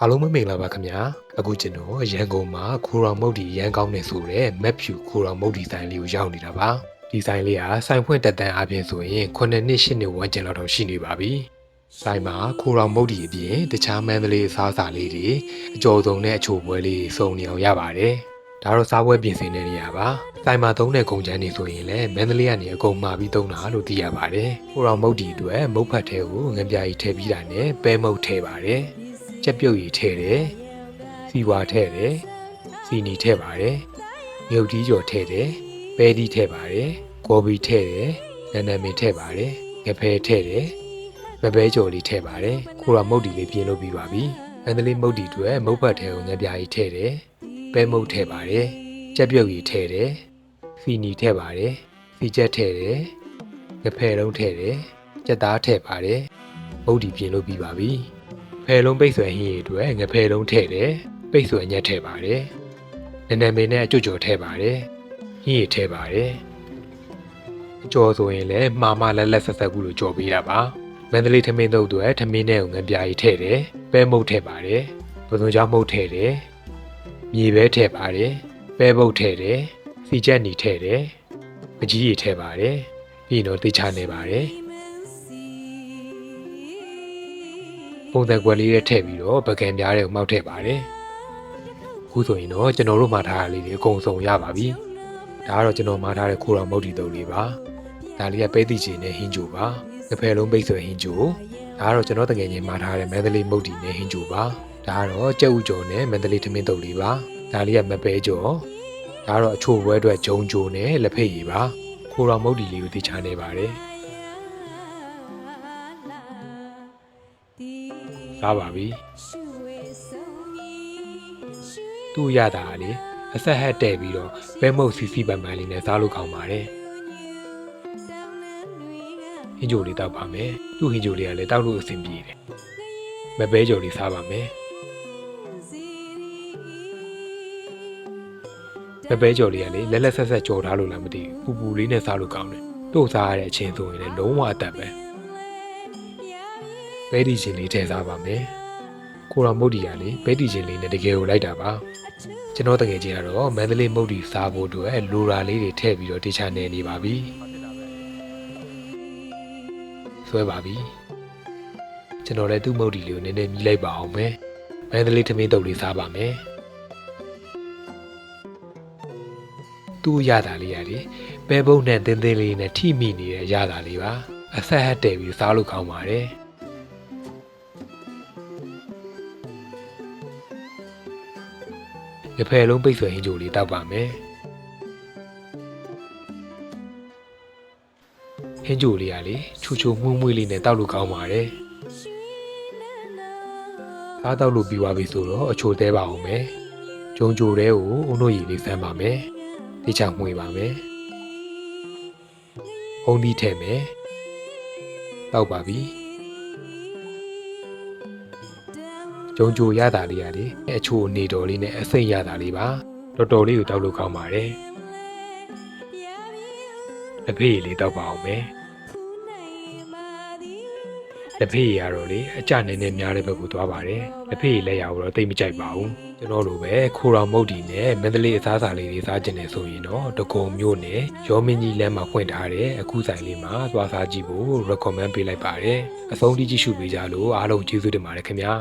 အားလုံးပဲမင်္ဂလာပါခင်ဗျာအခုကျွန်တော်ရန်ကုန်မှာခိုရောင်မုတ်ဒီရန်ကောင်းနေဆိုတဲ့မက်ဖြူခိုရောင်မုတ်ဒီဆိုင်လေးကိုရောက်နေတာပါဒီဆိုင်လေးကဆိုင်ဖွင့်တက်တန်းအပြင်ဆိုရင်9နှစ်8နှစ်ဝန်းကျင်လောက်တော့ရှိနေပါပြီဆိုင်မှာခိုရောင်မုတ်ဒီအပြင်တခြားမန္တလေးအစားအစာလေးတွေအကျော်စုံနဲ့အချိုပွဲလေးတွေစုံနေအောင်ရပါတယ်ဒါတော့စားပွဲပြင်ဆင်တဲ့နေရာပါဆိုင်မှာသုံးတဲ့ကုန်ချမ်းတွေဆိုရင်လည်းမန္တလေးကနေအကုန်မှာပြီးသုံးတာလို့သိရပါတယ်ခိုရောင်မုတ်ဒီအတွက်မုတ်ဖတ်ထဲကိုငပြာကြီးထည့်ပြီးတာနဲ့ပဲမုတ်ထည့်ပါတယ် ချက်ပြုတ်ရည်ထည့်တယ်စီဝါထည့်တယ်စီနီထည့်ပါတယ်မြုပ်ကြီးကျော်ထည့်တယ်ပဲဒီထည့်ပါတယ်ကော်ပီထည့်တယ်နန်းနမင်ထည့်ပါတယ်ငဖဲထည့်တယ်မပဲကျော်လေးထည့်ပါတယ်ခိုရာမုတ်ဒီလေးပြင်လို့ပြီးပါပြီမန္တလေးမုတ်ဒီတွေမုတ်ဖတ်ထဲကိုငပြာကြီးထည့်တယ်ပဲမုတ်ထည့်ပါတယ်ချက်ပြုတ်ရည်ထည့်တယ်စီနီထည့်ပါတယ်စီချက်ထည့်တယ်ငဖဲလုံးထည့်တယ်ကြက်သားထည့်ပါတယ်မုတ်ဒီပြင်လို့ပြီးပါပြီ ဖယ်လုံးပိတ်ဆွဲဟင်းရည်အတွက်ငဖယ်လုံးထည့်တယ်ပိတ်ဆွဲညက်ထည့်ပါတယ်နည်းနည်းမင်းနဲ့အကျွတ်ကျော်ထည့်ပါတယ်ဟင်းရည်ထည့်ပါတယ်အကျော်ဆိုရင်လည်းမှားမလက်လက်ဆက်ဆက်ကူလို့ကြော်ပေးတာပါမန္တလေးထမင်းတုပ်တွေထမင်းနဲ့ငပြာကြီးထည့်တယ်ပဲမုတ်ထည့်ပါတယ်ပစုံချောင်းမုတ်ထည့်တယ်မြေပဲထည့်ပါတယ်ပဲပုတ်ထည့်တယ်စီချက်နီထည့်တယ်ပကြီးရည်ထည့်ပါတယ်ပြီးတော့တေချာနေပါတယ် ပုံစံကွက်လေးနဲ့ထည့်ပြီးတော့ပကံပြားတွေကိုမှောက်ထည့်ပါတယ်။အခုဆိုရင်တော့ကျွန်တော်တို့မှာထားတာလေးတွေအကုန်စုံရပါပြီ။ဒါကတော့ကျွန်တော်မှာထားတဲ့ခိုးတော်မုတ်တီတုပ်လေးပါ။ဒါလေးကပဲသိချင်တဲ့ဟင်းဂျိုပါ။တစ်ဖက်လုံးပိတ်ဆွဲဟင်းဂျို။ဒါကတော့ကျွန်တော်တကယ်ချင်းမှာထားတဲ့မန္တလေးမုတ်တီနဲ့ဟင်းဂျိုပါ။ဒါကတော့ကြက်ဥကျော်နဲ့မန္တလေးထမင်းတုပ်လေးပါ။ဒါလေးကမပဲကျော်။ဒါကတော့အချို့ဘွဲအတွက်ဂျုံဂျိုနဲ့လက်ဖက်ရည်ပါ။ခိုးတော်မုတ်တီလေးကိုသိချနေပါတယ်။ စားပါပြီ။သူ့ရတာကလေအဆက်ဟက်တဲ့ပြီးတော့ပဲမုတ်စီစီပန်ပန်လေးနဲ့စားလို့ကောင်းပါတယ်။ဟင်းကြိုလေးတောက်ပါမယ်။သူ့ဟင်းကြိုလေးကလည်းတောက်လို့အဆင်ပြေတယ်။မပဲကြိုလေးစားပါမယ်။မပဲကြိုလေးကလေလက်လက်ဆက်ဆက်ကြော်ထားလို့လည်းမသိဘူး။ပူပူလေးနဲ့စားလို့ကောင်းတယ်။တို့စားရတဲ့အချင်းဆိုရင်လည်းလုံးဝအသက်ပဲ။ ပဲဒီချင်းလေးထည့်စားပါမယ်။ကိုတော်မုတ်ဒီကလေပဲဒီချင်းလေးနဲ့တကယ်ကိုလိုက်တာပါ။ကျွန်တော်တကယ်ချင်းကတော့မန္တလေးမုတ်ဒီစားဖို့အတွက်လိုရာလေးတွေထည့်ပြီးတော့တေချာနေနေပါပြီ။ဆွဲပါပြီ။ကျွန်တော်လည်းသူ့မုတ်ဒီလေးကိုနည်းနည်းမြည်လိုက်ပါအောင်မယ်။မန္တလေးထမင်းတုပ်လေးစားပါမယ်။သူ့ရတာလေးရတယ်။ပဲပုံးနဲ့တင်းတင်းလေးနဲ့ထိမိနေတဲ့ရတာလေးပါ။အဆက်ဟတ်တယ်ပြီးစားလို့ကောင်းပါတယ်။ ရဖယ်လုံးပိတ်ဆွဲဟင်းကြိုလေးတောက်ပါမယ်ဟင်းကြိုလေးကလေချူချူမှုန့်မှုန့်လေးနဲ့တောက်လို့ကောင်းပါတယ်စားတောက်လို့ပြီးသွားပြီဆိုတော့အချိုသေးပါအောင်မယ်ဂျုံကြိုတဲကိုအုံတို့ရည်လေးဆမ်းပါမယ်တိချမှွေပါမယ်အုံဒီထဲမယ်တောက်ပါပြီ ကြုံကြိုရတာလေးရလေအချိုအနေတော်လေးနဲ့အစိမ့်ရတာလေးပါတော်တော်လေးကိုတောက်လို့ကောင်းပါတယ်လက်ဖေးရည်လေးတောက်ပါအောင်မယ်လက်ဖေးရည်ကတော့လေအကြနေနဲ့များတဲ့ဘက်ကိုသွားပါတယ်လက်ဖေးရည်လက်ရကိုတော့တိတ်မကြိုက်ပါဘူးကျွန်တော်လိုပဲခိုရာမုတ်ဒီနဲ့မန္တလေးအစားအစာလေးတွေစားကျင်နေဆိုရင်တော့တကုံမျိုးနဲ့ရောမင်းကြီးလမ်းမှာဖွင့်ထားတဲ့အခုဆိုင်လေးမှာသွားစားကြည့်ဖို့ recommend ပေးလိုက်ပါတယ်အဆုံးထိကြည့်ရှုပေးကြလို့အားလုံးကျေးဇူးတင်ပါတယ်ခင်ဗျာ